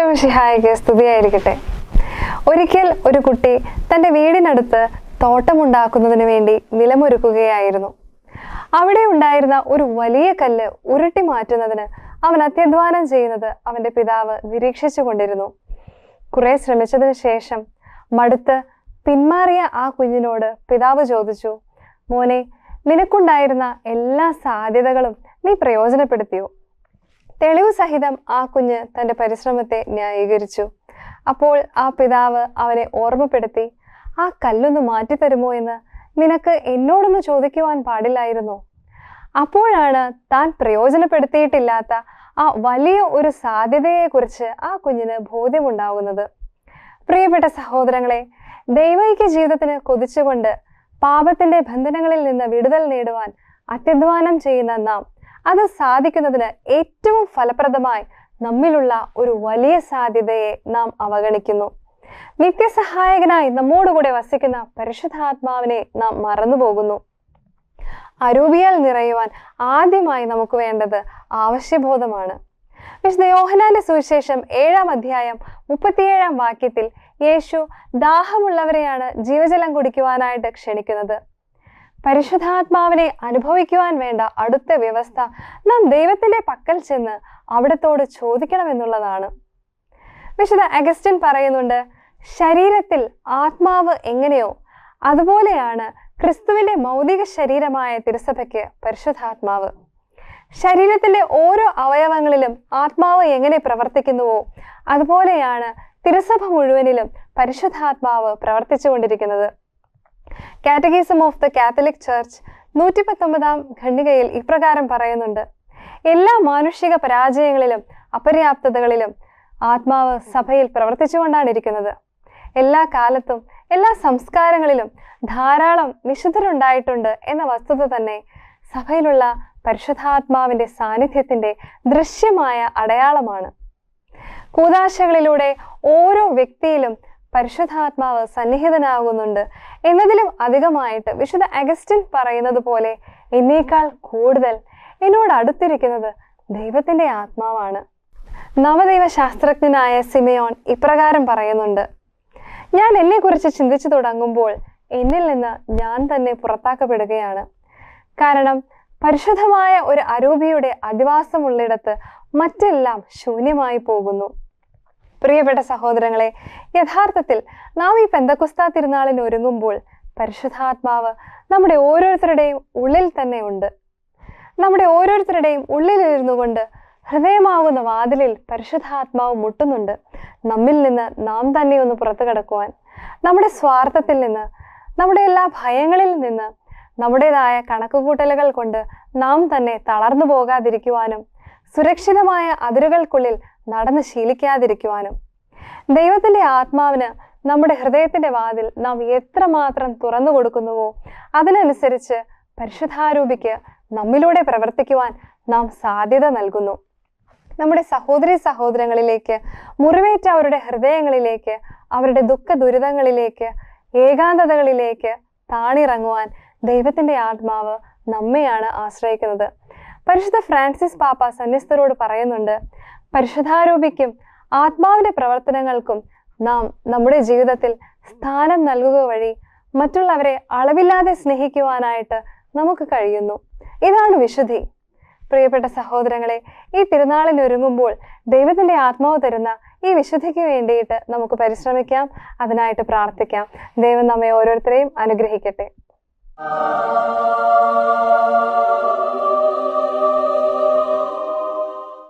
മിശിഹായിക്ക് സ്തുതിയായിരിക്കട്ടെ. ഒരിക്കൽ ഒരു കുട്ടി തന്റെ വീടിനടുത്ത് തോട്ടമുണ്ടാക്കുന്നതിന് വേണ്ടി നിലമൊരുക്കുകയായിരുന്നു. അവിടെ ഉണ്ടായിരുന്ന ഒരു വലിയ കല്ല് ഉരുട്ടി മാറ്റുന്നതിന് അവൻ അത്യധ്വാനം ചെയ്യുന്നത് അവന്റെ പിതാവ് നിരീക്ഷിച്ചു കൊണ്ടിരുന്നു കുറെ ശ്രമിച്ചതിന് ശേഷം മടുത്ത് പിന്മാറിയ ആ കുഞ്ഞിനോട് പിതാവ് ചോദിച്ചു മോനെ നിനക്കുണ്ടായിരുന്ന എല്ലാ സാധ്യതകളും നീ പ്രയോജനപ്പെടുത്തിയോ? തെളിവ് സഹിതം ആ കുഞ്ഞ് തന്റെ പരിശ്രമത്തെ ന്യായീകരിച്ചു. അപ്പോൾ ആ പിതാവ് അവനെ ഓർമ്മപ്പെടുത്തി ആ കല്ലൊന്ന് മാറ്റിത്തരുമോ എന്ന് നിനക്ക് എന്നോടൊന്ന് ചോദിക്കുവാൻ പാടില്ലായിരുന്നു. അപ്പോഴാണ് താൻ പ്രയോജനപ്പെടുത്തിയിട്ടില്ലാത്ത ആ വലിയ ഒരു സാധ്യതയെക്കുറിച്ച് ആ കുഞ്ഞിന് ബോധ്യമുണ്ടാകുന്നത്. പ്രിയപ്പെട്ട സഹോദരങ്ങളെ ദൈവൈക്യ ജീവിതത്തിന് കൊതിച്ചുകൊണ്ട് പാപത്തിന്റെ ബന്ധനങ്ങളിൽ നിന്ന് വിടുതൽ നേടുവാൻ അത്യധ്വാനം ചെയ്യുന്ന നാം അത് സാധിക്കുന്നതിന് ഏറ്റവും ഫലപ്രദമായി നമ്മിലുള്ള ഒരു വലിയ സാധ്യതയെ നാം അവഗണിക്കുന്നു. നിത്യസഹായകനായി നമ്മോടുകൂടെ വസിക്കുന്ന പരിശുദ്ധാത്മാവിനെ നാം മറന്നുപോകുന്നു. അരൂപിയാൽ നിറയുവാൻ ആദ്യമായി നമുക്ക് വേണ്ടത് ആവശ്യബോധമാണ്. വിശുദ്ധ യോഹനാന്റെ സുവിശേഷം ഏഴാം അധ്യായം മുപ്പത്തിയേഴാം വാക്യത്തിൽ യേശു ദാഹമുള്ളവരെയാണ് ജീവജലം കുടിക്കുവാനായിട്ട് ക്ഷണിക്കുന്നത്. പരിശുദ്ധാത്മാവിനെ അനുഭവിക്കുവാൻ വേണ്ട അടുത്ത വ്യവസ്ഥ നാം ദൈവത്തിന്റെ പക്കൽ ചെന്ന് അവിടത്തോട് ചോദിക്കണമെന്നുള്ളതാണ്. വിശുദ്ധ അഗസ്റ്റിൻ പറയുന്നുണ്ട് ശരീരത്തിൽ ആത്മാവ് എങ്ങനെയോ അതുപോലെയാണ് ക്രിസ്തുവിന്റെ മൗതിക ശരീരമായ തിരുസഭയ്ക്ക് പരിശുദ്ധാത്മാവ്. ശരീരത്തിന്റെ ഓരോ അവയവങ്ങളിലും ആത്മാവ് എങ്ങനെ പ്രവർത്തിക്കുന്നുവോ അതുപോലെയാണ് തിരുസഭ മുഴുവനിലും പരിശുദ്ധാത്മാവ് പ്രവർത്തിച്ചുകൊണ്ടിരിക്കുന്നത്. Catechism of the Catholic Church നൂറ്റി പത്തൊമ്പതാം ഖണ്ഡികയിൽ ഇപ്രകാരം പറയുന്നുണ്ട്. എല്ലാ മാനുഷിക പരാജയങ്ങളിലും അപര്യാപ്തതകളിലും ആത്മാവ് സഭയിൽ പ്രവർത്തിച്ചുകൊണ്ടാണ് ഇരിക്കുന്നത്. എല്ലാ കാലത്തും എല്ലാ സംസ്കാരങ്ങളിലും ധാരാളം വിശുദ്ധരുണ്ടായിട്ടുണ്ട് എന്ന വസ്തുത തന്നെ സഭയിലുള്ള പരിശുദ്ധാത്മാവിന്റെ സാന്നിധ്യത്തിന്റെ ദൃശ്യമായ അടയാളമാണ്. കൂതാശകളിലൂടെ ഓരോ വ്യക്തിയിലും പരിശുദ്ധാത്മാവ് സന്നിഹിതനാകുന്നുണ്ട് എന്നതിലും അധികമായിട്ട് വിശുദ്ധ അഗസ്റ്റിൻ പറയുന്നത് പോലെ എന്നേക്കാൾ കൂടുതൽ എന്നോട് അടുത്തിരിക്കുന്നത് ദൈവത്തിന്റെ ആത്മാവാണ്. നവദൈവ ശാസ്ത്രജ്ഞനായ സിമയോൺ ഇപ്രകാരം പറയുന്നുണ്ട് ഞാൻ എന്നെക്കുറിച്ച് ചിന്തിച്ചു തുടങ്ങുമ്പോൾ എന്നിൽ നിന്ന് ഞാൻ തന്നെ പുറത്താക്കപ്പെടുകയാണ്. കാരണം പരിശുദ്ധമായ ഒരു അരൂപിയുടെ അധിവാസമുള്ളിടത്ത് മറ്റെല്ലാം ശൂന്യമായി പോകുന്നു. പ്രിയപ്പെട്ട സഹോദരങ്ങളെ യഥാർത്ഥത്തിൽ നാം ഈ പെന്തക്കുസ്താ തിരുനാളിന് ഒരുങ്ങുമ്പോൾ പരിശുദ്ധാത്മാവ് നമ്മുടെ ഓരോരുത്തരുടെയും ഉള്ളിൽ തന്നെ ഉണ്ട്. നമ്മുടെ ഓരോരുത്തരുടെയും ഉള്ളിലിരുന്നു കൊണ്ട് ഹൃദയമാവുന്ന വാതിലിൽ പരിശുദ്ധാത്മാവ് മുട്ടുന്നുണ്ട്. നമ്മിൽ നിന്ന് നാം തന്നെ ഒന്ന് പുറത്തു കടക്കുവാൻ നമ്മുടെ സ്വാർത്ഥത്തിൽ നിന്ന് നമ്മുടെ എല്ലാ ഭയങ്ങളിൽ നിന്ന് നമ്മുടേതായ കണക്കുകൂട്ടലുകൾ കൊണ്ട് നാം തന്നെ തളർന്നു പോകാതിരിക്കുവാനും സുരക്ഷിതമായ അതിരുകൾക്കുള്ളിൽ നടന്ന് ശീലിക്കാതിരിക്കുവാനും ദൈവത്തിന്റെ ആത്മാവിന് നമ്മുടെ ഹൃദയത്തിന്റെ വാതിൽ നാം എത്രമാത്രം തുറന്നു കൊടുക്കുന്നുവോ അതിനനുസരിച്ച് പരിശുദ്ധാരൂപിക്ക് നമ്മിലൂടെ പ്രവർത്തിക്കുവാൻ നാം സാധ്യത നൽകുന്നു. നമ്മുടെ സഹോദരി സഹോദരങ്ങളിലേക്ക് മുറിവേറ്റ അവരുടെ ഹൃദയങ്ങളിലേക്ക് അവരുടെ ദുഃഖ ദുരിതങ്ങളിലേക്ക് ഏകാന്തതകളിലേക്ക് താണിറങ്ങുവാൻ ദൈവത്തിന്റെ ആത്മാവ് നമ്മെയാണ് ആശ്രയിക്കുന്നത്. പരിശുദ്ധ ഫ്രാൻസിസ് പാപ്പ സന്യസ്തരോട് പറയുന്നുണ്ട് പരിശുദ്ധാരോപിക്കും ആത്മാവിന്റെ പ്രവർത്തനങ്ങൾക്കും നാം നമ്മുടെ ജീവിതത്തിൽ സ്ഥാനം നൽകുക വഴി മറ്റുള്ളവരെ അളവില്ലാതെ സ്നേഹിക്കുവാനായിട്ട് നമുക്ക് കഴിയുന്നു. ഇതാണ് വിശുദ്ധി. പ്രിയപ്പെട്ട സഹോദരങ്ങളെ ഈ തിരുനാളിനൊരുങ്ങുമ്പോൾ ദൈവത്തിന്റെ ആത്മാവ് തരുന്ന ഈ വിശുദ്ധിക്ക് വേണ്ടിയിട്ട് നമുക്ക് പരിശ്രമിക്കാം അതിനായിട്ട് പ്രാർത്ഥിക്കാം. ദൈവം നമ്മെ ഓരോരുത്തരെയും അനുഗ്രഹിക്കട്ടെ.